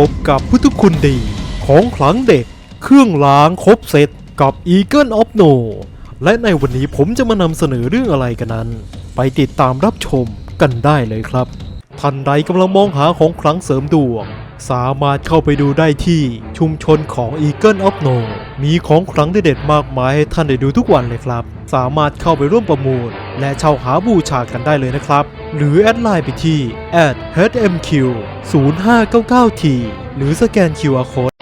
พบกับพุทธคุณดี ของขลังเด็ก เครื่องล้างครบเซตกับ Eagle of No และในวันนี้ผมจะมานำเสนอเรื่องอะไรกันนั้น ไปติดตามรับชมกันได้เลยครับ ท่านใดกำลังมองหาของขลังเสริมดวง สามารถเข้าไปดูได้ที่ชุมชนของ Eagle of No มีของขลังเด็ดๆมากมายให้ท่านได้ดูทุกวันเลยครับ สามารถเข้าไปร่วมประมูล และเช่าหาบูชากันได้เลยนะครับ หรือแอดไลน์ไปที่ @hmq 0599t หรือสแกน QR code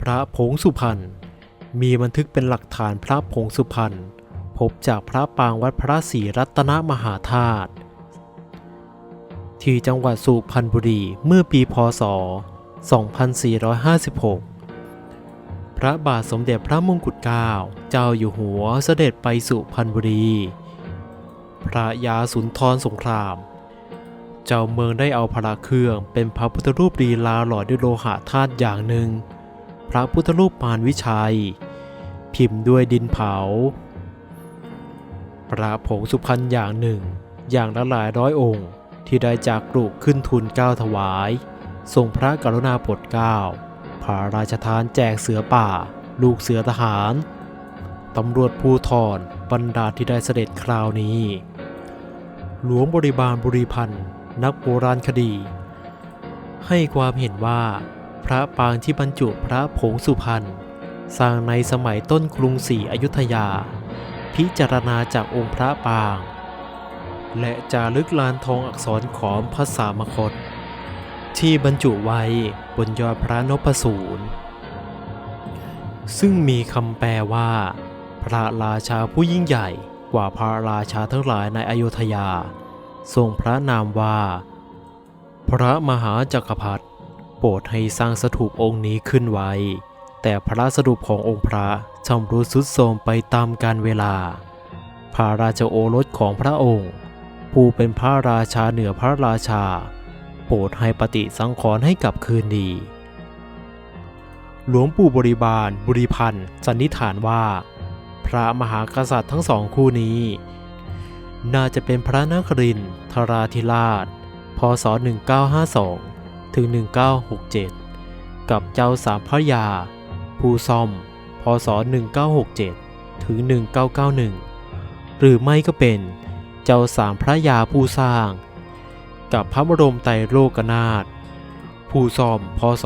พระผงสุพรรณมีบันทึกเป็นหลักฐานพระผงสุพรรณพบจากพระปางวัดพระศรีรัตนมหาธาตุที่จังหวัดสุพรรณบุรีเมื่อปีพศ 2456 พระบาทสมเด็จพระมงกุฎเกล้าเจ้าอยู่หัวเสด็จไปสุพรรณบุรี พระยาสุนทรสงคราม เจ้าเมืองได้เอาพระเครื่องเป็นพระพุทธรูปลีลาหล่อด้วยโลหะธาตุอย่างหนึ่ง พระพุทธรูปปานวิชัย พิมพ์ด้วยดินเผา พระผงสุพรรณอย่างหนึ่ง อย่างละหลายร้อยองค์ที่ได้จากกรุขึ้นทุนเกล้าถวายทรงพระกรุณาโปรดเกล้า พระราชทานแจกเสือป่า ลูกเสือทหาร ตำรวจภูทรบรรดาที่ได้เสด็จคราวนี้ หลวงบริบาลบุรีพันธ์นักโบราณคดี ให้ความเห็นว่าพระปางที่บรรจุพระผงสุพรรณสร้างในสมัยต้นกรุงศรีอยุธยา พิจารณาจากองค์พระปาง และจารึกลานทองอักษรขอมภาษามคต ที่บรรจุไว้บนยอดพระนพสูรซึ่งมีคำแปลว่า พระราชาผู้ยิ่งใหญ่กว่าพระราชาทั้งหลายในอยุธยา ทรงพระนามว่า พระมหาจักรพรรดิโปรดให้สร้างสถูปองค์นี้ขึ้นไว้ แต่พระสถูปขององค์พระชำรุดทรุดโทรมไปตามกาลเวลา พระราชโอรสของพระองค์ ผู้เป็นพระราชาเหนือพระราชา โปรดให้ปฏิสังขรณ์ให้กลับคืนดี หลวงปู่บริบาล บุริพันธ์สันนิษฐานว่า พระมหากษัตริย์ทั้งสองคู่นี้ น่าจะเป็นพระนครินทราธิราช พศ 1952 ถึง 1967 กับเจ้าสามพระยาผู้ซ่อม พศ 1967 ถึง 1991 หรือไม่ก็เป็นเจ้าสามพระยาผู้สร้าง กับพระบรมไตรโลกนาถผู้ซ่อมพศ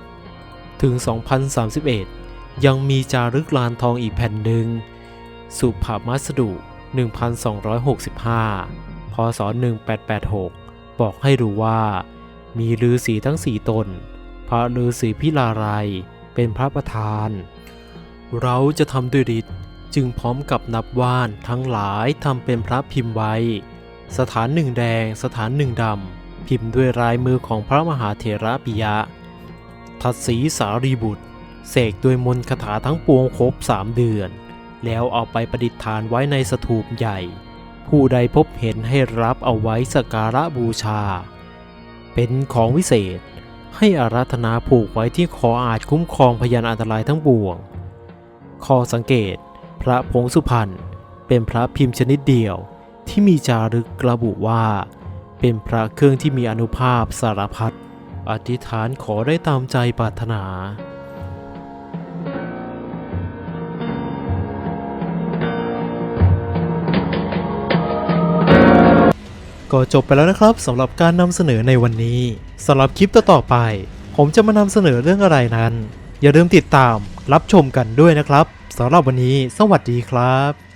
1991 ถึง 2031 ยังมีจารึกลานทองอีกแผ่นหนึ่ง สุภาพมัสดุ 1265 พศ 1886 บอกให้รู้ว่า มีฤาษีทั้งสี่ตน พระฤาษีพิลาไรยเป็นพระประธาน เราจะทำด้วยฤทธิ์จึงพร้อมกับนับว่านทั้งหลายทำเป็นพระพิมพ์ไว้ สถานหนึ่งแดง สถานหนึ่งดำ พิมพ์ด้วยลายมือของพระมหาเถระปิยะ ทัศสีสารีบุตร เสกด้วยมนต์คาถาทั้งปวงครบสามเดือน แล้วเอาไปประดิษฐานไว้ในสถูปใหญ่ ผู้ใดพบเห็นให้รับเอาไว้สกการะบูชา เป็นของวิเศษ ให้อารัธนาผูกไว้ที่คออาจคุ้มครองพยานอันตรายทั้งปวง ข้อสังเกต พระผงสุพรรณเป็นพระพิมพ์ชนิดเดียว ที่มีจารึกระบุว่า เป็นพระเครื่องที่มีอนุภาพสารพัดอธิษฐานขอได้ตามใจปรารถนาก็จบไปแล้วนะครับสำหรับการนำเสนอในวันนี้สำหรับคลิปต่อๆไป ผมจะมานำเสนอเรื่องอะไรนั้น อย่าลืมติดตามรับชมกันด้วยนะครับสำหรับวันนี้ สวัสดีครับ